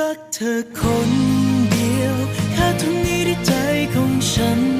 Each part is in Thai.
รักเธอคนเดียวแค่ตรงนี้ที่ใจของฉัน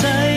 เดี